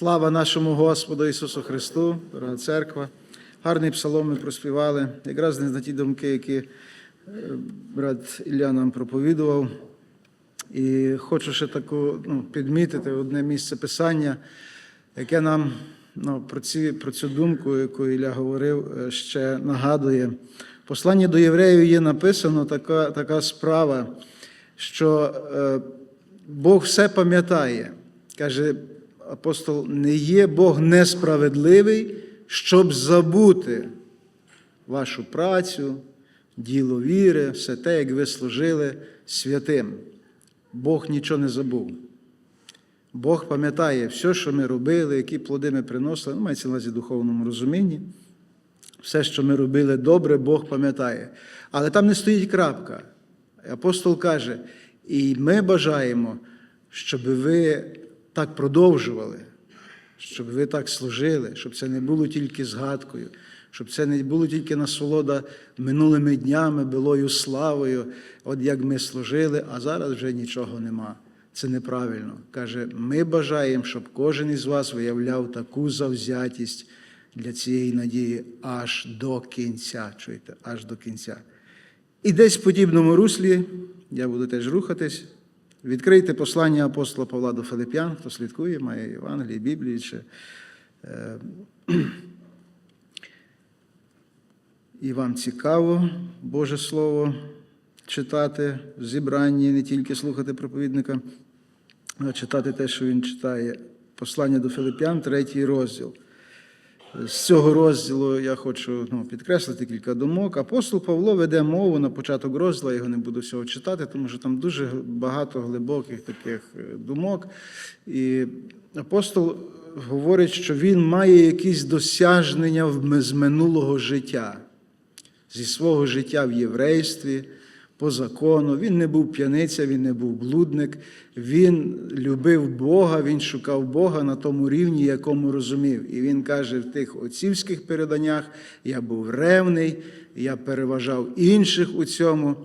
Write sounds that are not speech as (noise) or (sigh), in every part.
Слава нашому Господу Ісусу Христу, дорога церква. Гарний псалом ми проспівали. Якраз не на ті думки, які е, брат Ілля нам проповідував. І хочу ще таку ну, підмітити одне місце писання, яке нам ну, про, ці, про цю думку, яку Ілля говорив, е, ще нагадує. В посланні до євреїв є написано така, така справа, що е, Бог все пам'ятає. Каже апостол, не є Бог несправедливий, щоб забути вашу працю, діло віри, все те, як ви служили святим. Бог нічого не забув. Бог пам'ятає все, що ми робили, які плоди ми приносили, ну, мається на увазі духовному розумінні. Все, що ми робили добре, Бог пам'ятає. Але там не стоїть крапка. Апостол каже, і ми бажаємо, щоб ви так продовжували, щоб ви так служили, щоб це не було тільки згадкою, щоб це не було тільки насолода минулими днями, билою славою, от як ми служили, а зараз вже нічого нема. Це неправильно. Каже, ми бажаємо, щоб кожен із вас виявляв таку завзятість для цієї надії аж до кінця. Чуєте, аж до кінця. І десь в подібному руслі я буду теж рухатись. Відкрийте послання апостола Павла до Филип'ян, хто слідкує, має Євангелії, Біблії. Чи, е, (clears throat) і вам цікаво Боже Слово читати в зібранні, не тільки слухати проповідника, а читати те, що він читає. Послання до Филип'ян, третій розділ. З цього розділу я хочу ну, підкреслити кілька думок. Апостол Павло веде мову на початок розділу, я його не буду всього читати, тому що там дуже багато глибоких таких е, думок. І апостол говорить, що він має якісь досягнення з минулого життя, зі свого життя в єврействі. По закону, він не був п'яниця, він не був блудник, він любив Бога, він шукав Бога на тому рівні, якому розумів. І він каже в тих отцівських переданнях: я був ревний, я переважав інших у цьому.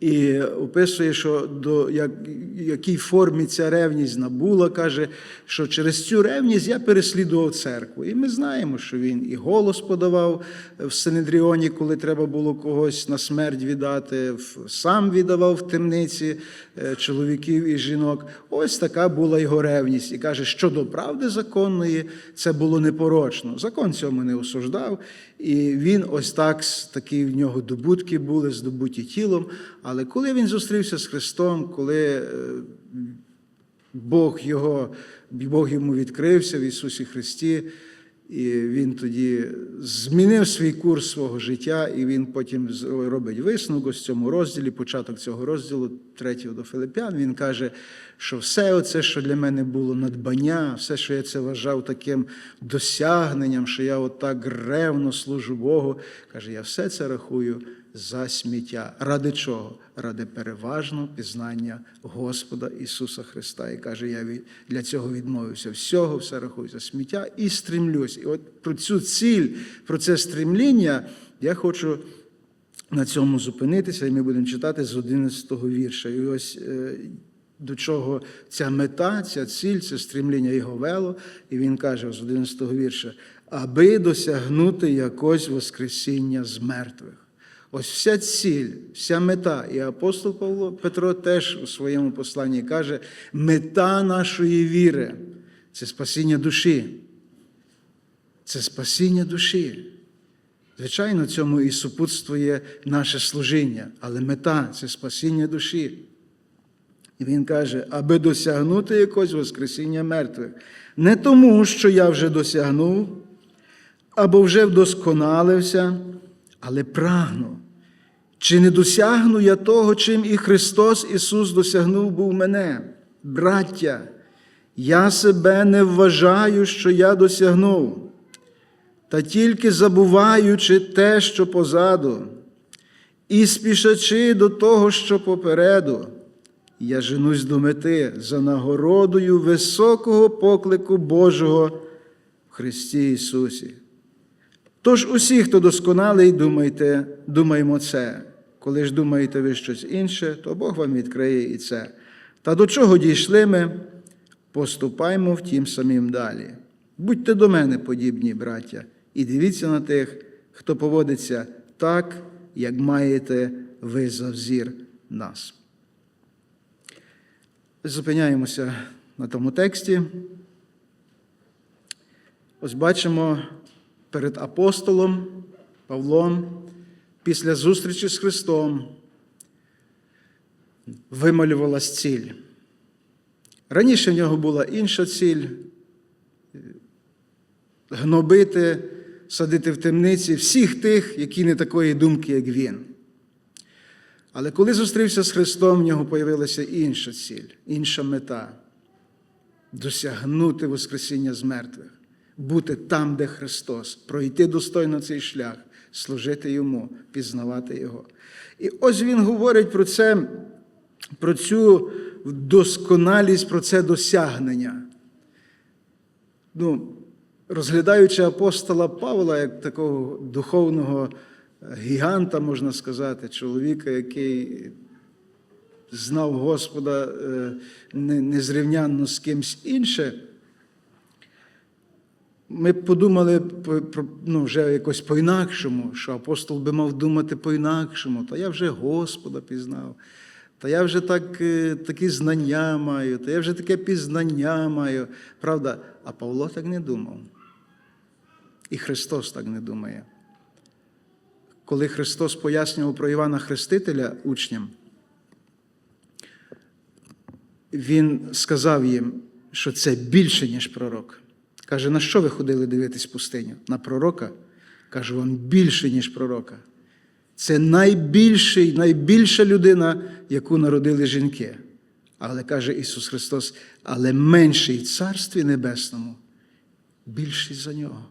І описує, що до як, якій формі ця ревність набула, каже, що через цю ревність я переслідував церкву. І ми знаємо, що він і голос подавав в Синедріоні, коли треба було когось на смерть віддати, сам віддавав в темниці чоловіків і жінок. Ось така була його ревність. І каже, що до правди законної це було непорочно. Закон цьому не осуждав. І він ось так, такі в нього добутки були, здобуті тілом. Коли він зустрівся з Христом, коли Бог його, Бог йому відкрився в Ісусі Христі, і він тоді змінив свій курс свого життя, і він потім робить висновок ось в цьому розділі, початок цього розділу, третього до Филиппян, він каже, що все оце, що для мене було надбання, все, що я це вважав таким досягненням, що я отак ревно служу Богу, каже, я все це рахую за сміття. Ради чого? Ради переважного пізнання Господа Ісуса Христа. І каже, я для цього відмовився всього, все рахую за сміття і стремлюсь. І от про цю ціль, про це стремління я хочу на цьому зупинитися, і ми будемо читати з 11 го вірша. І ось до чого ця мета, ця ціль, це стремління його вело. І він каже з 11 го вірша, аби досягнути якось Воскресіння з мертвих. Ось вся ціль, вся мета. І апостол Павло Петро теж у своєму посланні каже: мета нашої віри це спасіння душі. Це спасіння душі. Звичайно, цьому і супутствує наше служіння, але мета це спасіння душі. І він каже, аби досягнути якогось Воскресіння мертвих. Не тому, що я вже досягнув, або вже вдосконалився, але прагну. Чи не досягну я того, чим і Христос Ісус досягнув був мене? Браття, я себе не вважаю, що я досягнув, та тільки забуваючи те, що позаду, і спішачи до того, що попереду, я женусь до мети за нагородою високого поклику Божого в Христі Ісусі. Тож усі, хто досконалий, думайте, думаємо це. Коли ж думаєте ви щось інше, то Бог вам відкриє і це. Та до чого дійшли ми? поступаймо втім самим далі. Будьте до мене подібні, браття, і дивіться на тих, хто поводиться так, як маєте ви за взір нас. Зупиняємося на тому тексті. Ось бачимо перед апостолом Павлом після зустрічі з Христом вималювалась ціль. Раніше в нього була інша ціль гнобити, садити в темниці всіх тих, які не такої думки, як він. Але коли зустрівся з Христом, в нього появилася інша ціль, інша мета досягнути Воскресіння з мертвих, бути там, де Христос, пройти достойно цей шлях, служити Йому, пізнавати Його. І ось він говорить про це, про цю досконалість, про це досягнення. Ну, розглядаючи апостола Павла як такого духовного гіганта, можна сказати, чоловіка, який знав Господа е, незрівнянно з кимсь інше, ми подумали ну, вже якось по-інакшому, що апостол би мав думати по-інакшому. Та я вже Господа пізнав, та я вже так, е, такі знання маю, та я вже таке пізнання маю. Правда, а Павло так не думав. І Христос так не думає. Коли Христос пояснював про Івана Хрестителя учням, Він сказав їм, що це більше, ніж пророк. Каже, на що ви ходили дивитись пустиню? На пророка? Кажу вам більше, ніж пророка. Це найбільший, найбільша людина, яку народили жінки. Але каже Ісус Христос, але менший в Царстві Небесному, більший за нього.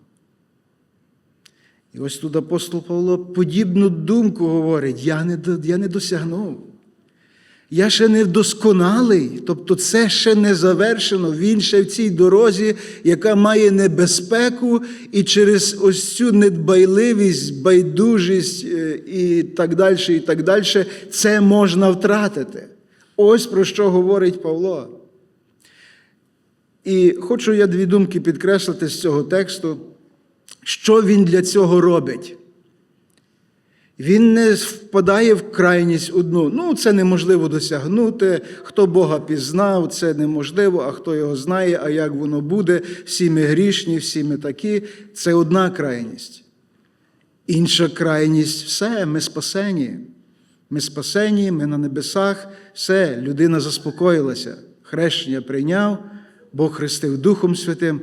І ось тут апостол Павло подібну думку говорить: я не, я не досягнув. Я ще не вдосконалий, тобто це ще не завершено. Він ще в цій дорозі, яка має небезпеку, і через ось цю недбайливість, байдужість е, і так далі, і так далі, це можна втратити. Ось про що говорить Павло. І хочу я дві думки підкреслити з цього тексту, що він для цього робить. Він не впадає в крайність одну. Ну, це неможливо досягнути. Хто Бога пізнав, це неможливо, а хто його знає, а як воно буде, всі ми грішні, всі ми такі. Це одна крайність. Інша крайність все, ми спасені. Ми спасені, ми на небесах, все, людина заспокоїлася, хрещення прийняв, Бог хрестив Духом Святим.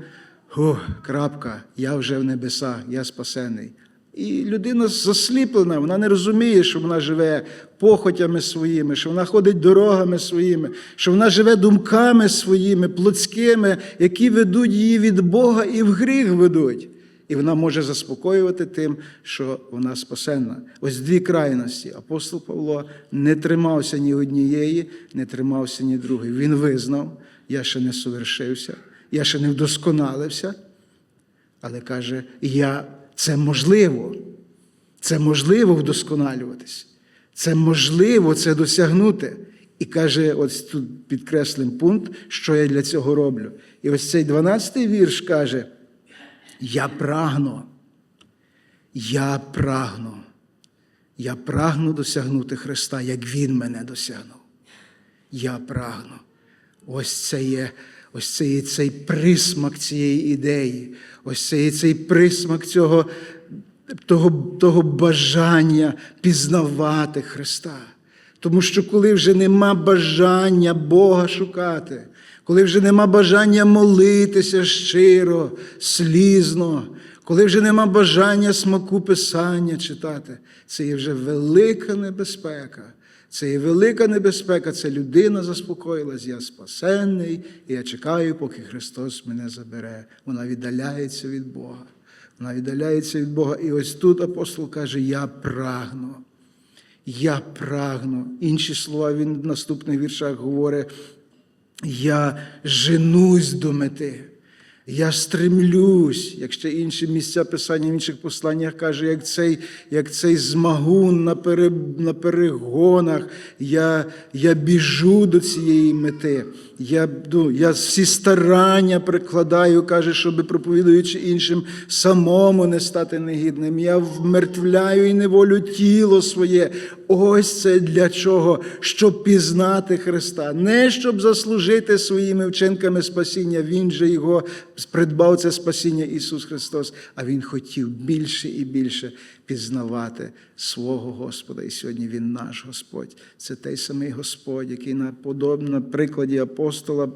О, крапка, я вже в небесах, я спасений. І людина засліплена, вона не розуміє, що вона живе похотями своїми, що вона ходить дорогами своїми, що вона живе думками своїми, плотськими, які ведуть її від Бога і в гріх ведуть. І вона може заспокоювати тим, що вона спасенна. Ось дві крайності. Апостол Павло не тримався ні однієї, не тримався ні другої. Він визнав, я ще не совершився, я ще не вдосконалився, але каже, я, це можливо. Це можливо вдосконалюватись. Це можливо це досягнути. І каже, ось тут підкреслим пункт, що я для цього роблю. І ось цей 12-й вірш каже: Я прагну, я прагну, я прагну досягнути Христа, як Він мене досягнув. Я прагну. Ось це є, ось це є цей присмак цієї ідеї, ось це є цей присмак цього, того, того бажання пізнавати Христа. Тому що коли вже нема бажання Бога шукати, коли вже нема бажання молитися щиро, слізно, коли вже нема бажання смаку Писання читати, це є вже велика небезпека. Це є велика небезпека, це людина заспокоїлась, я спасенний, і я чекаю, поки Христос мене забере. Вона віддаляється від Бога. Вона віддаляється від Бога. І ось тут апостол каже: Я прагну. Я прагну. Інші слова він в наступних віршах говорить: Я женусь до мети. Я стремлюсь, як ще інші місця писання в інших посланнях каже, як цей, як цей змагун на, пере, на перегонах, я, я біжу до цієї мети. Я, ну, я всі старання прикладаю, каже, щоб проповідуючи іншим, самому не стати негідним. Я вмертвляю і неволю тіло своє. Ось це для чого? Щоб пізнати Христа, не щоб заслужити своїми вчинками спасіння. Він же його придбав це спасіння Ісус Христос, а Він хотів більше і більше пізнавати свого Господа. І сьогодні Він наш Господь. Це той самий Господь, який на подоб- на прикладі апостола.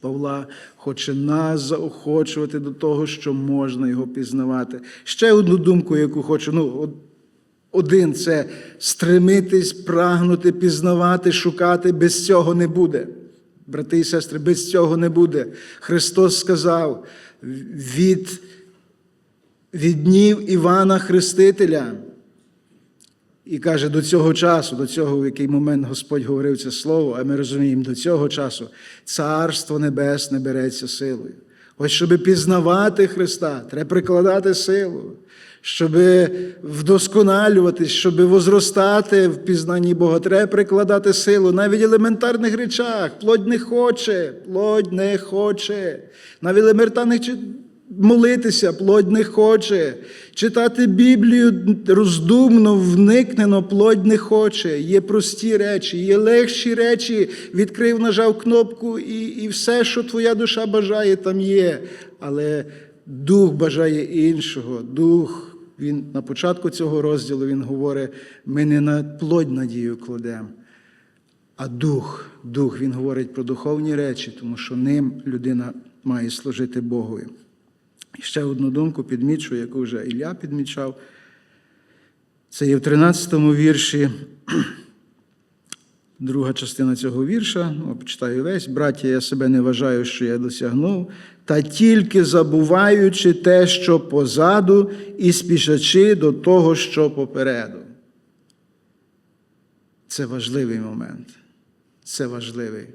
Павла хоче нас заохочувати до того, що можна його пізнавати. Ще одну думку, яку хочу. Ну, один це стремитись, прагнути, пізнавати, шукати. Без цього не буде. Брати і сестри, без цього не буде. Христос сказав від, від днів Івана Хрестителя. І каже, до цього часу, до цього, в який момент Господь говорив це слово, а ми розуміємо, до цього часу Царство Небесне береться силою. Ось, щоб пізнавати Христа, треба прикладати силу, щоб вдосконалюватись, щоб возростати в пізнанні Бога, треба прикладати силу навіть в елементарних речах. Плоть не хоче, плоть не хоче. Навіть елементарних молитися, плоть не хоче. Читати Біблію роздумно, вникнено, плоть не хоче. Є прості речі, є легші речі. Відкрив, нажав кнопку, і, і все, що твоя душа бажає, там є. Але дух бажає іншого. Дух, він на початку цього розділу він говорить: ми не на плоть надію кладемо. А дух, дух, він говорить про духовні речі, тому що ним людина має служити Богові. І ще одну думку підмічу, яку вже Ілля підмічав. Це є в 13-му вірші, друга частина цього вірша, ну, почитаю весь. Браття, я себе не вважаю, що я досягнув, та тільки забуваючи те, що позаду, і спішачи до того, що попереду. Це важливий момент. Це важливий.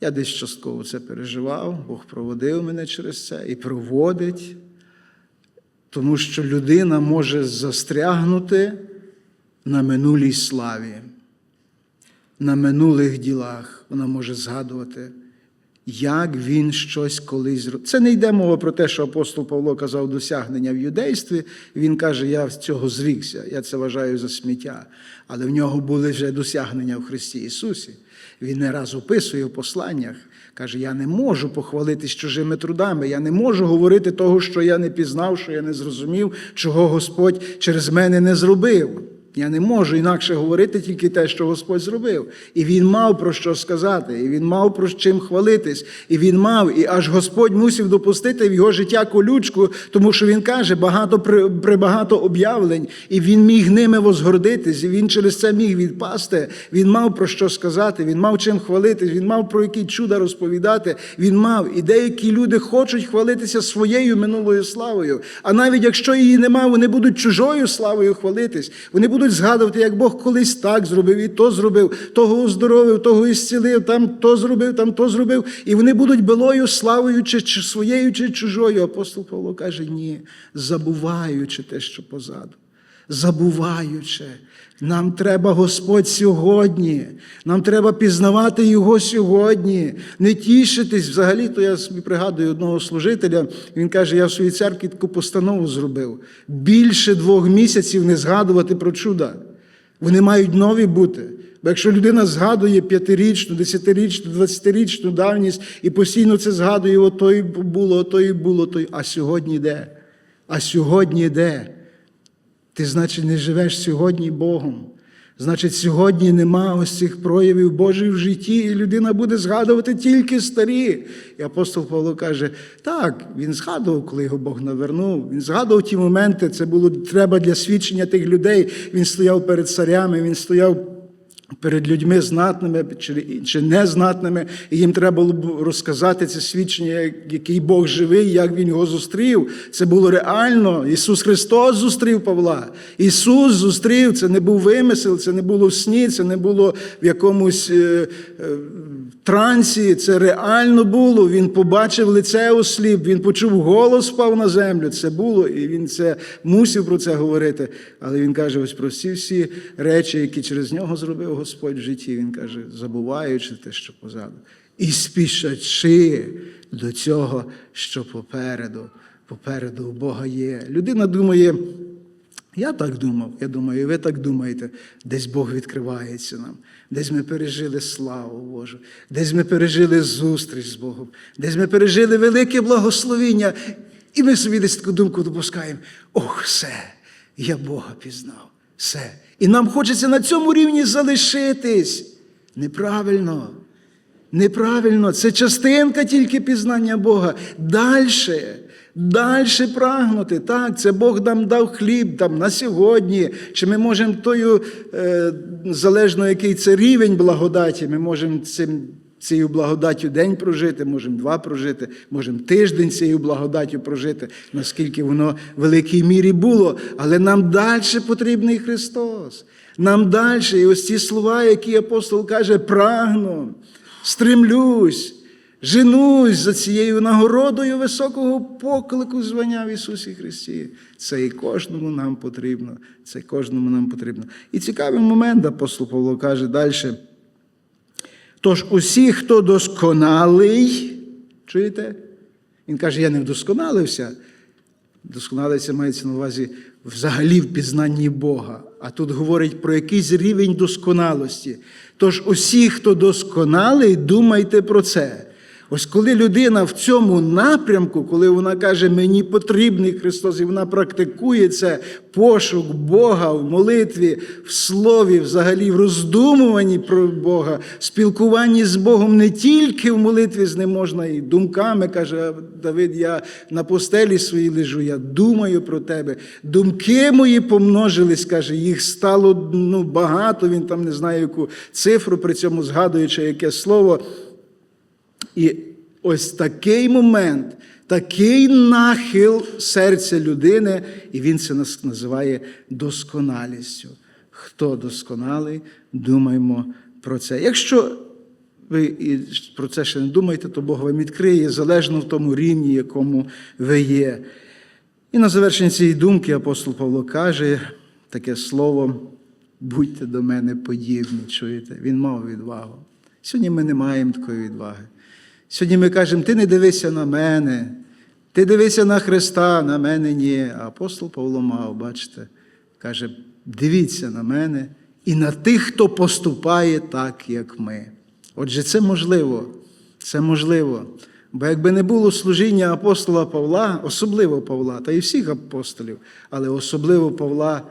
Я десь частково це переживав, Бог проводив мене через це і проводить, тому що людина може застрягнути на минулій славі, на минулих ділах. Вона може згадувати, як він щось колись зробив. Це не йде мова про те, що апостол Павло казав досягнення в юдействі. Він каже, я з цього зрікся, я це вважаю за сміття. Але в нього були вже досягнення в Христі Ісусі. Він не раз описує в посланнях. Каже, я не можу похвалитись чужими трудами, я не можу говорити того, що я не пізнав, що я не зрозумів, чого Господь через мене не зробив. Я не можу інакше говорити тільки те, що Господь зробив. І він мав про що сказати, і він мав про чим хвалитись, і він мав, і аж Господь мусив допустити в його життя колючку, тому що він каже, багато при, прибагато об'явлень, і він міг ними возгордитись, і він через це міг відпасти. Він мав про що сказати, він мав чим хвалитись, він мав про які чуда розповідати. Він мав. І деякі люди хочуть хвалитися своєю минулою славою. А навіть якщо її нема, вони будуть чужою славою хвалитись. Вони будуть згадувати, як Бог колись так зробив, і то зробив, того оздоровив, того ісцілив, там то зробив, там то зробив. І вони будуть билою славою, чи, чи своєю, чи чужою. Апостол Павло каже: ні, забуваючи те, що позаду. Забуваючи, нам треба Господь сьогодні, нам треба пізнавати Його сьогодні, не тішитись. Взагалі-то я собі пригадую одного служителя, він каже, я в своїй церкві таку постанову зробив. Більше двох місяців не згадувати про чуда. Вони мають нові бути. Бо якщо людина згадує п'ятирічну, десятирічну, двадцятирічну давність і постійно це згадує, ото і було, ото і було, то й... а сьогодні де? А сьогодні де? Ти, значить, не живеш сьогодні Богом. Значить, сьогодні нема ось цих проявів Божих в житті, і людина буде згадувати тільки старі. І апостол Павло каже: так, він згадував, коли його Бог навернув. Він згадував ті моменти, це було треба для свідчення тих людей. Він стояв перед царями, він стояв перед людьми знатними чи, незнатними, і їм треба було б розказати це свідчення, який Бог живий, як Він його зустрів. Це було реально. Ісус Христос зустрів Павла. Ісус зустрів, це не був вимисел, це не було в сні, це не було в якомусь е, е, трансі. Це реально було. Він побачив лице осліп, він почув голос, впав на землю. Це було, і він це мусив про це говорити. Але він каже: ось про всі всі речі, які через нього зробив Господь в житті. Він каже, забуваючи те, що позаду, і спішачи до цього, що попереду, попереду у Бога є. Людина думає. Я так думав, я думаю, і ви так думаєте, десь Бог відкривається нам, десь ми пережили славу Божу, десь ми пережили зустріч з Богом, десь ми пережили велике благословіння, і ми собі десь таку думку допускаємо: ох, все, я Бога пізнав, все. І нам хочеться на цьому рівні залишитись. Неправильно. Неправильно, це частинка тільки пізнання Бога. Дальше, дальше прагнути. Так, це Бог нам дав хліб там на сьогодні. Чи ми можемо тою, е, залежно який це рівень благодаті, ми можемо цим. Цією благодаттю день прожити, можемо два прожити, можемо тиждень цією благодаттю прожити, наскільки воно в великій мірі було. Але нам далі потрібний Христос. Нам далі. І ось ці слова, які апостол каже, прагну стремлюсь, женусь за цією нагородою високого поклику звання в Ісусі Христі. Це і кожному нам потрібно. Це кожному нам потрібно. І цікавий момент, апостол Павло каже далі. Тож усі, хто досконалий, чуєте? Він каже, я не вдосконалився. Досконалився мається на увазі взагалі в пізнанні Бога. А тут говорить про якийсь рівень досконалості. Тож усі, хто досконалий, думайте про це. Ось коли людина в цьому напрямку, коли вона каже, мені потрібний Христос, і вона практикує це пошук Бога в молитві, в слові, взагалі в роздумуванні про Бога, спілкуванні з Богом не тільки в молитві з ним можна, і думками каже Давид, я на постелі своїй лежу, я думаю про тебе. Думки мої помножились, каже, їх стало ну, багато. Він там не знає, яку цифру при цьому згадуючи, яке слово. І ось такий момент, такий нахил серця людини, і він це називає досконалістю. Хто досконалий, думаємо про це. Якщо ви про це ще не думаєте, то Бог вам відкриє залежно в тому рівні, якому ви є. І на завершення цієї думки апостол Павло каже таке слово: будьте до мене подібні, чуєте? Він мав відвагу. Сьогодні ми не маємо такої відваги. Сьогодні ми кажемо, ти не дивися на мене, ти дивися на Христа, на мене ні. А апостол Павло мав, бачите, каже, дивіться на мене і на тих, хто поступає так, як ми. Отже, це можливо. Це можливо. Бо якби не було служіння апостола Павла, особливо Павла, та й всіх апостолів, але особливо Павла,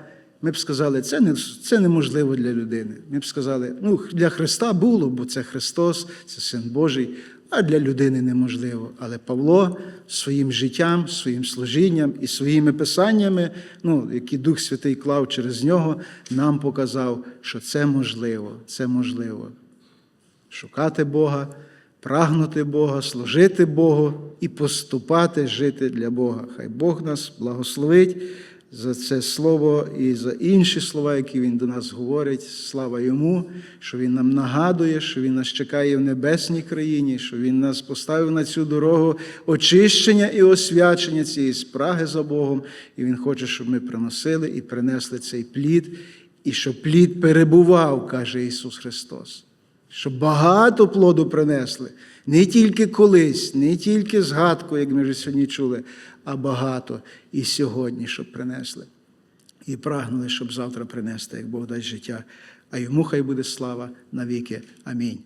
ми б сказали, це не, це неможливо для людини. Ми б сказали, ну, для Христа було, бо це Христос, це Син Божий, а для людини неможливо. Але Павло своїм життям, своїм служінням і своїми писаннями, ну, які Дух Святий клав через нього, нам показав, що це можливо, це можливо. Шукати Бога, прагнути Бога, служити Богу і поступати, жити для Бога. Хай Бог нас благословить за це слово і за інші слова, які Він до нас говорить. Слава йому, що Він нам нагадує, що Він нас чекає в небесній країні, що Він нас поставив на цю дорогу очищення і освячення цієї спраги за Богом. І Він хоче, щоб ми приносили і принесли цей плід, і щоб плід перебував, каже Ісус Христос. Щоб багато плоду принесли, не тільки колись, не тільки згадку, як ми вже сьогодні чули, а багато і сьогодні, щоб принесли. І прагнули, щоб завтра принести, як Бог дасть життя. А йому хай буде слава навіки. Амінь.